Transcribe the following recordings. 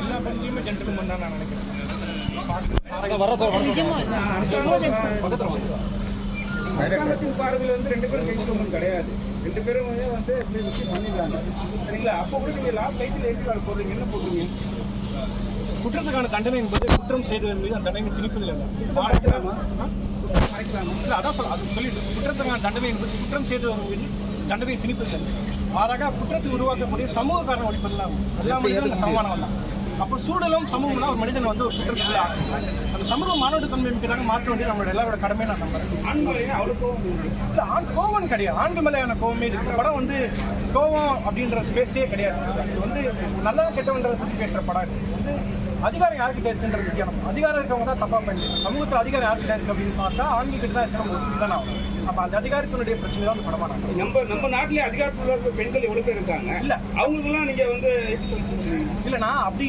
எல்லா பெண்களுமே ஜென்டில்மன் தான் நான் நினைக்கிறேன். பார்வையில் வந்து. ரெண்டு பேரும் கைது கிடையாது. ரெண்டு பேரும் வந்து விஷயம் பண்ணிடுறாங்க. சரிங்களா? அப்போ கூட நீங்க லாஸ்ட் டைட்டில் எழுதி கார்டு போடுறீங்க. என்ன போடுறீங்க? குற்றத்துக்கான தண்டனை என்பது குற்றம் செய்தவர் மீது அந்த தண்டனை திணிப்பதில்லை மறைக்கலாமா? இல்லை அதான் சொல்ல அது சொல்லிட்டு குற்றத்துக்கான தண்டனை என்பது குற்றம் செய்தவர் மீது தண்டனை திணிப்பதில்லை. மாறாக குற்றத்தை உருவாக்கக்கூடிய சமூக காரணம் அடிப்பதில்லாம் எல்லா மனிதனும் சமமானவன் தான் அப்போ சூழலும் சமூகம்னா ஒரு மனிதன் வந்து ஒரு ஆகும் அந்த சமூக மாணவ தன்மை மிக்கதாக மாற்ற வேண்டியது நம்மளோட எல்லாரோட கடமை நான் நம்புறேன். இல்லை ஆண் கோவம் கிடையாது. ஆண்கள் மேலையான கோவமே இருக்கு. படம் வந்து கோவம் அப்படின்ற ஸ்பேஸே கிடையாது. இது வந்து நல்லவன் கெட்டவன்றதை பற்றி பேசுகிற படம் இது. அதிகாரம் யார்கிட்ட இருக்குன்றது விஷயம் அதிகாரம் இருக்கவங்க தான் தப்பா பண்ணி சமூகத்தில் அதிகாரம் யார்கிட்ட இருக்கு அப்படின்னு பார்த்தா ஆண்கள் கிட்ட தான் இருக்கிற இதுதான்? ஆகும் அப்போ அந்த அதிகாரத்தினுடைய பிரச்சனை தான் படமா நான் நம்ம நம்ம நாட்டிலே அதிகாரத்தில் பெண்கள் எவ்வளவு பேர் இருக்காங்க? இல்ல. அவங்களுக்கெல்லாம் நீங்க வந்து சொல்றீங்க? இல்லைண்ணா அப்படி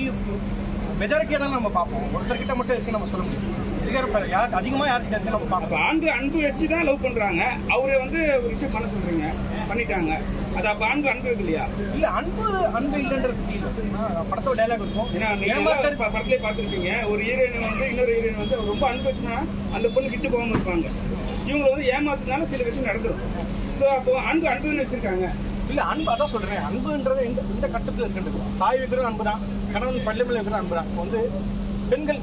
மெஜாரிட்டியாக தான் நம்ம பார்ப்போம். ஒருத்தர்கிட்ட மட்டும் இருக்கு நம்ம சொல்ல முடியும்? யார் அதிகமாக யார்கிட்ட இருக்கு நம்ம பார்ப்போம் ஆண்கள் அன்பு வச்சு தான் லவ் பண்றாங்க. அவரை வந்து ஒரு விஷயம் பண்ண சொல்றீங்க. பண்ணிட்டாங்க. அது அப்ப அன்பு இருக்கு இல்லையா? இல்ல அன்பு அன்பு இல்லைன்றது படத்தோட டைலாக் இருக்கும். ஏன்னா நீங்க ஏமாத்தல் எல்லாம் ப- படத்திலே பார்த்திருப்பீங்க. ஒரு ஹீரோயின் வந்து இன்னொரு ஹீரோயின் வந்து ரொம்ப அன்பு வச்சுனா அந்த பொண்ணு விட்டு போகாம இருப்பாங்க. இவங்க வந்து ஏமாத்துனால சில விஷயம் நடந்துரும். ஸோ அப்போ அன்பு அன்புன்னு வச்சிருக்காங்க. இல்ல அன்பு அதான் சொல்றேன். அன்புன்றது இந்த இந்த கட்டத்தில் இருக்கின்றது. தாய் வைக்கிற அன்பு தான் கணவன் பள்ளி மேல வைக்கிற அன்பு தான் இப்போ வந்து பெண்கள்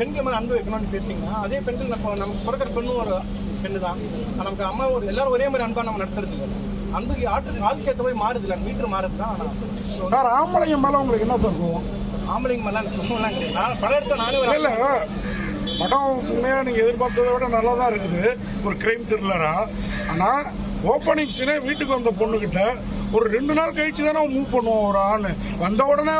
பெண்கள் மேல அன்பு வைக்கணும்னு பேசுனீங்கன்னா அதே பெண்கள் நம்ம நமக்கு பிறக்கிற பெண்ணும் ஒரு பெண்ணு தான் நமக்கு அம்மா ஒரு எல்லாரும் ஒரே மாதிரி அன்பா நம்ம நடத்துறது இல்லை. அன்புக்கு ஆற்று ஆளுக்கு ஏற்ற மாதிரி மாறுது இல்லை. மீட்டர் மாறுது தான் சார் ஆம்பளைங்க மேல உங்களுக்கு என்ன சார் கோவம்? ஆம்பளைங்க மேலாம் ஒன்றும்லாம் கிடையாது. நான் படம் எடுத்த நானே இல்ல படம் உண்மையா நீங்க எதிர்பார்த்ததை விட நல்லா தான் இருக்குது. ஒரு கிரைம் த்ரில்லரா ஆனா ஓப்பனிங்ஸ்னே வீட்டுக்கு வந்த பொண்ணுக்கிட்ட ஒரு ரெண்டு நாள் கழிச்சு தானே மூவ் பண்ணுவோம் ஒரு ஆண் வந்த உடனே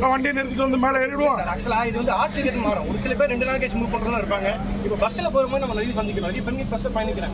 வண்டியை நிறுத்திட்டு வந்து மேலே ஏறிடுவோம் ஆக்சுவலாக இது வந்து ஆட்சி மாறும். ஒரு சில பேர் ரெண்டு நாள் கழிச்சு மூவ் பண்ணுறதா இருப்பாங்க. இப்போ பஸ்ல போகும்போது நம்ம நிறைய சந்திக்கிறோம் நிறைய பெண்கள் பஸ்ஸில் பயணிக்கிறாங்க.